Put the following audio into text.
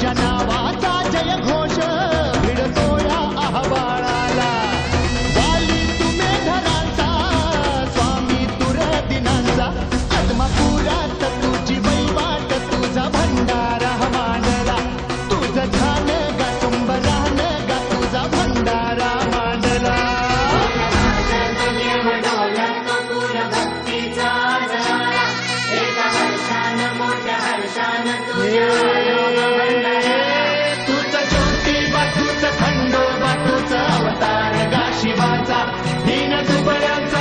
तुझ्या नावा देवाचा हीन तुपर्यंत